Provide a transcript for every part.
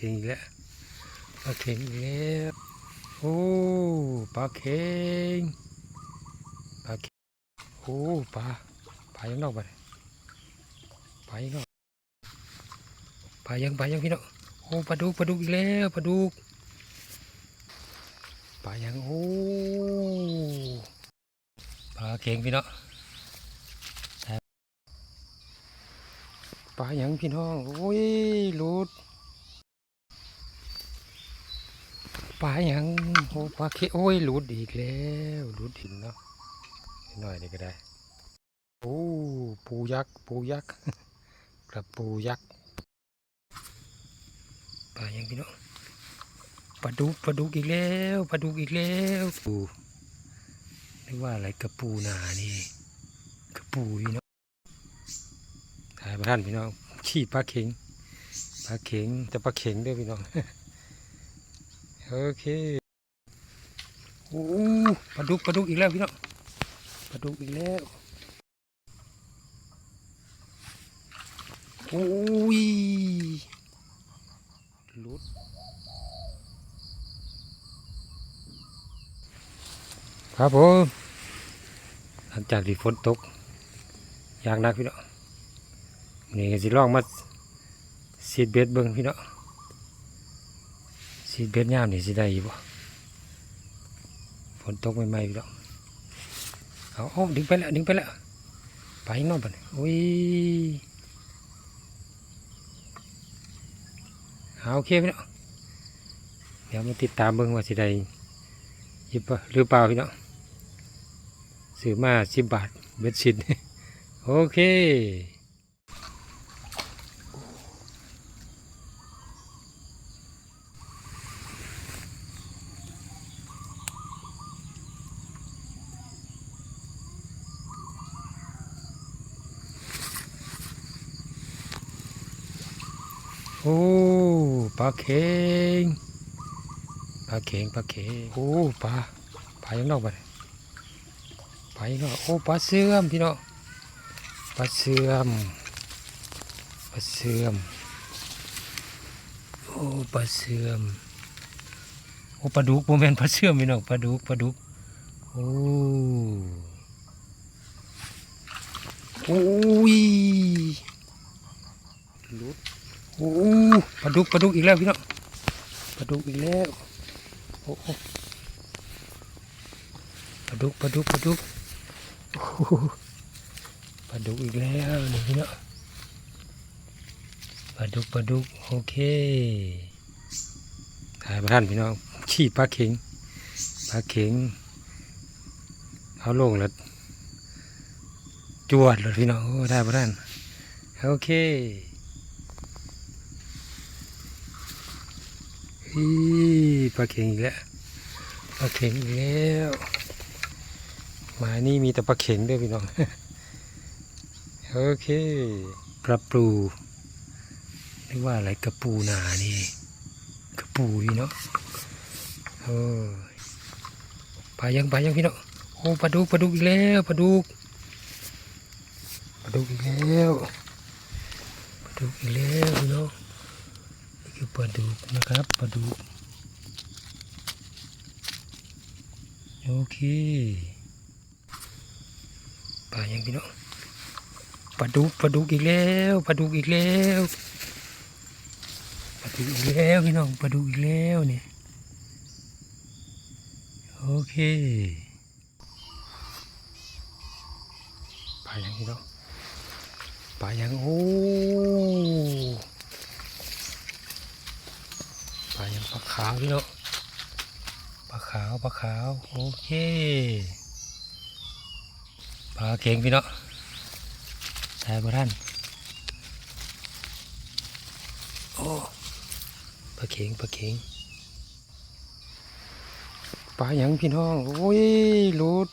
เข็งอีกแล้วปลาเข็งอีกแล้วโอ้ปลาเข็งปลาเข็งโอ้ปลาปลายังนอกไปปลายังนอกปลายังปลายังพี่น้องโอ้ปลาดุกปลาดุกอีกแล้วปลาดุกปลายังโอ้ปลาเข็งพี่น้องปลายังพี่น้อง โอ้ยหลุด ปลาอย่างโอ้ปลาเค็โอ้ยหลุดอีกแล้วหลุดหินเนาะนิดหน่อยนี่ก็ได้โอ้ปูยักษ์ปูยักษ์กระปูยักษ์ปลาอย่างพี่น้องปลาดุกปลาดุกอีกแล้วปลาดุกอีกแล้วปูนึกว่าอะไรกระปูนานี่กระปูพี่น้องถ่ายประท่านพี่น้องขี้ปลาเข็งปลาเข็งแต่ปลาเข็งด้วยพี่น้อง โอเคโอ้ปลาดุกปลาดุกอีกแล้วพี่น้องปลาดุกอีกแล้วโอ้ยลุดครับผมหลังจากที่ฝนตกยางหนักพี่น้องนี่ก็สิลองมาสีดเบ็ดเบิ้งพี่น้อง สีเบ็ดยามนี่สิได้อยู่บ่ฝนตกใหม่ๆพี่น้องเอาเอาดึงไปแล้วดึงไปแล้วไปนอกบัดนี้โอ้ยเอาโอเคพี่น้องเดี๋ยวมาติดตามเบิ่งว่าสิได้หยิบบ่หรือเปล่าพี่น้องซื้อมาสิบบาทเบ็ดสินโอเค โอ้ปลาเข็งปลาเข็งปลาเข็งโอ้ปลาปลายังนอกไปปลายังนอกโอ้ปลาเสื่อมพี่น้องปลาเสื่อมปลาเสื่อมโอ้ปลาเสื่อมโอ้ปลาดุกโมเมนปลาเสื่อมพี่น้องปลาดุกปลาดุกโอ้โอ้ยลุด โอ้ปลาดุกปลาดุกอีกแล้วพี่น้องปลาดุกอีกแล้วโอ้ปลาดุกปลาดุกปลาดุกโอ้โหปลาดุกอีกแล้วนี่พี่น้องปลาดุกปลาดุกโอเคถ่ายประท่านพี่น้องขี้ปลาเข็งปลาเข็งเอาลงแล้วจวดเลยพี่น้องโอ้ได้ประท่านโอเค อีปลาเข็งอีกแล้วปลาเข็งอีกแล้วมานี่มีแต่ปลาเข็งด้วยพี่น้องโอเคกระปูเรียกว่าอะไรกระปูนานี่กระปูพี่น้องโอ้ปลายังปลายังพี่น้องโอ้ปลาดุกปลาดุกอีกแล้วปลาดุกปลาดุกอีกแล้วปลาดุกอีกแล้วพี่น้อง คือปลาดุกนะครับปลาดุกโอเคปลายังพี่น้องปลาดุกปลาดุกอีกแล้วปลาดุกอีกแล้วปลาดุกอีกแล้วพี่น้องปลาดุกอีกแล้วเนี่ยโอเคปลายังพี่น้องปลายังโอ้ ปลายังปลาขาวพี่เนาะปลาขาวปลาขาวโอเคปลาเก่งพี่เนาะใช่ป่ท่านโอ้ปลาเข่งปลาเข่งปลาหยังพี่น้องโอ้ยหลุด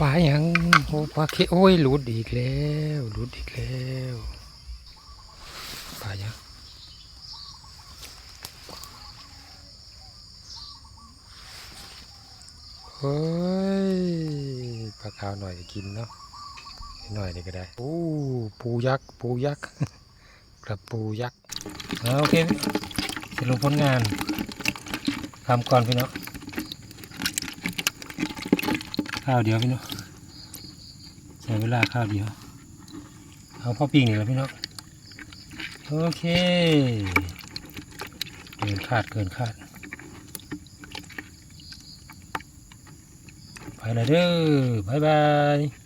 ปลาหยังโอ้ปลาเข่งโอ้ยหลุดอีกแล้วหลุดอีกแล้วปลาหยัง เฮ้ยปลาขาวหน่อยจะกินเนาะหน่อยนี่ก็ได้โอ้ปูยักษ์ปูยักษ์กระปูยักษ์เอาโอเคสรุปผลงานทำก่อนพี่เน้องข้าวเดียวพี่เน้องใช้เวลาข้าวเดียวเอาพ่อปิ้งนี่แหละพี่เน้องโอเคเกินคาดเกินคาด ไปเลยเด้อบายบาย